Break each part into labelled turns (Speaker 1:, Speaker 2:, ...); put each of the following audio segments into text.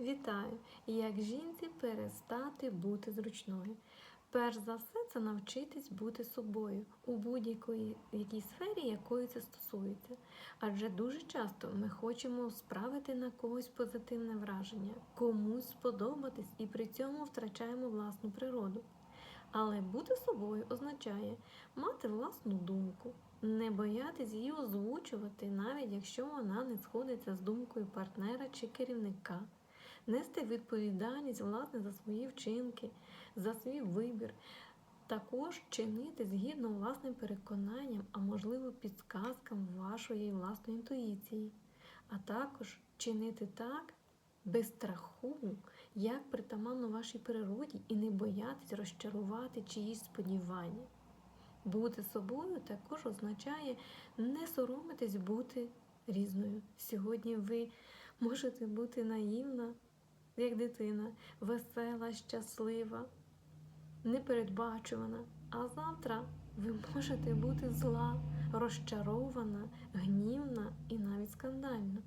Speaker 1: Вітаю! Як жінці перестати бути зручною? Перш за все, це навчитись бути собою у будь-якій якій сфері, якої це стосується. Адже дуже часто ми хочемо справити на когось позитивне враження, комусь сподобатись і при цьому втрачаємо власну природу. Але бути собою означає мати власну думку, не боятись її озвучувати, навіть якщо вона не сходиться з думкою партнера чи керівника, нести відповідальність власне за свої вчинки, за свій вибір, також чинити згідно власним переконанням, а можливо підсказкам вашої власної інтуїції, а також чинити так без страху, як притаманно вашій природі, і не боятись розчарувати чиїсь сподівання. Бути собою також означає не соромитись бути різною. Сьогодні ви можете бути наївна, як дитина, весела, щаслива, непередбачувана. А завтра ви можете бути зла, розчарована, гнівна і навіть скандальна.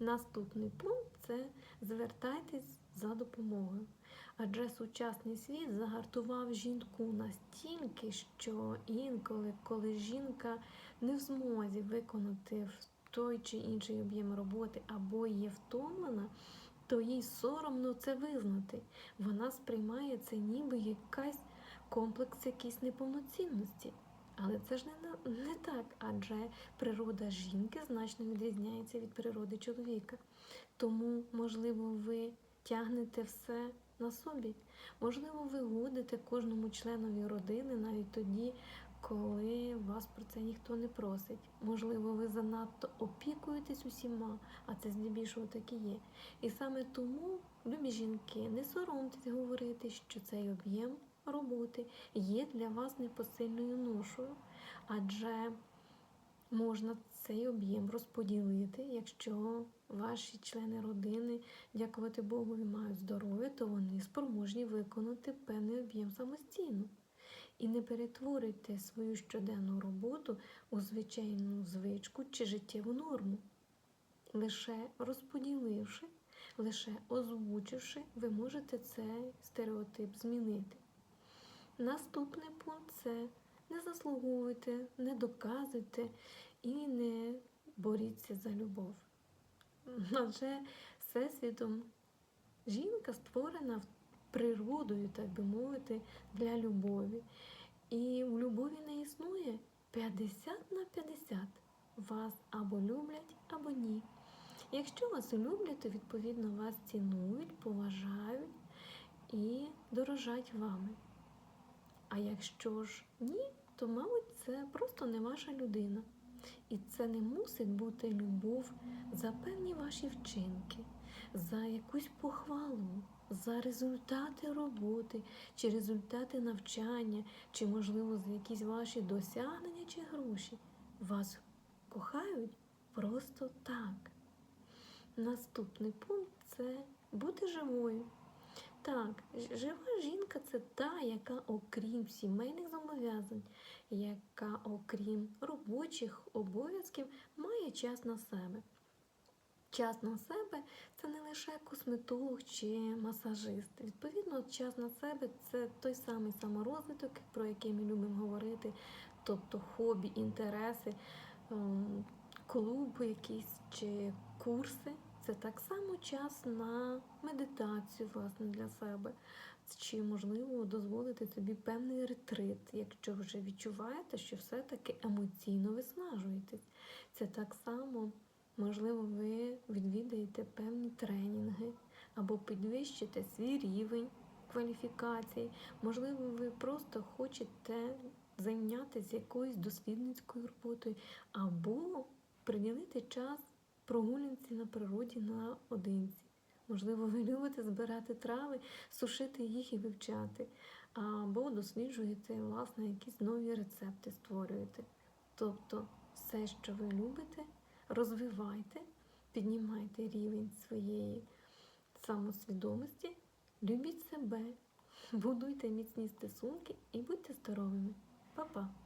Speaker 1: Наступний пункт це звертайтесь за допомогою. Адже сучасний світ загартував жінку настільки, що інколи, коли жінка не в змозі виконати той чи інший об'єм роботи або є втомлена, то їй соромно це визнати. Вона сприймає це ніби якась комплекс якійсь неповноцінності. Але це ж не, не так, адже природа жінки значно відрізняється від природи чоловіка. Тому, можливо, ви тягнете все на собі. Можливо, ви годите кожному членові родини навіть тоді, коли вас про це ніхто не просить. Можливо, ви занадто опікуєтесь усіма, а це здебільшого так і є. І саме тому, любі жінки, не соромтесь говорити, що цей об'єм роботи є для вас непосильною ношою, адже можна цей об'єм розподілити, якщо ваші члени родини, дякувати Богу, мають здоров'я, то вони спроможні виконати певний об'єм самостійно. І не перетворюйте свою щоденну роботу у звичайну звичку чи життєву норму. Лише розподіливши, лише озвучивши, ви можете цей стереотип змінити. Наступний пункт це не заслуговуйте, не доказуйте і не боріться за любов. Адже всесвітом жінка створена природою, так би мовити, для любові. І в любові не існує 50 на 50. Вас або люблять, або ні. Якщо вас люблять, то відповідно вас цінують, поважають і дорожать вами. А якщо ж ні, то, мабуть, це просто не ваша людина. І це не мусить бути любов за певні ваші вчинки, за якусь похвалу, за результати роботи, чи результати навчання, чи, можливо, за якісь ваші досягнення чи гроші. Вас кохають просто так. Наступний пункт це бути живою. Так, жива жінка це та, яка, окрім сімейних зобов'язань, яка, окрім робочих обов'язків, має час на себе. Час на себе це не лише косметолог чи масажист. Відповідно, час на себе це той самий саморозвиток, про який ми любимо говорити, тобто хобі, інтереси, ем, клуб якийсь чи курси. Це так само час на медитацію, власне, для себе. Чи, можливо, дозволити собі певний ретрит, якщо вже відчуваєте, що все-таки емоційно виснажуєтесь. Це так само, можливо, ви відвідаєте певні тренінги або підвищите свій рівень кваліфікації. Можливо, ви просто хочете зайнятися якоюсь дослідницькою роботою, або приділити час прогулянці на природі наодинці. Можливо, ви любите збирати трави, сушити їх і вивчати, або досліджуєте, власне, якісь нові рецепти створюєте. Тобто все, що ви любите, розвивайте, піднімайте рівень своєї самосвідомості, любіть себе, будуйте міцні стосунки і будьте здоровими. Па-па!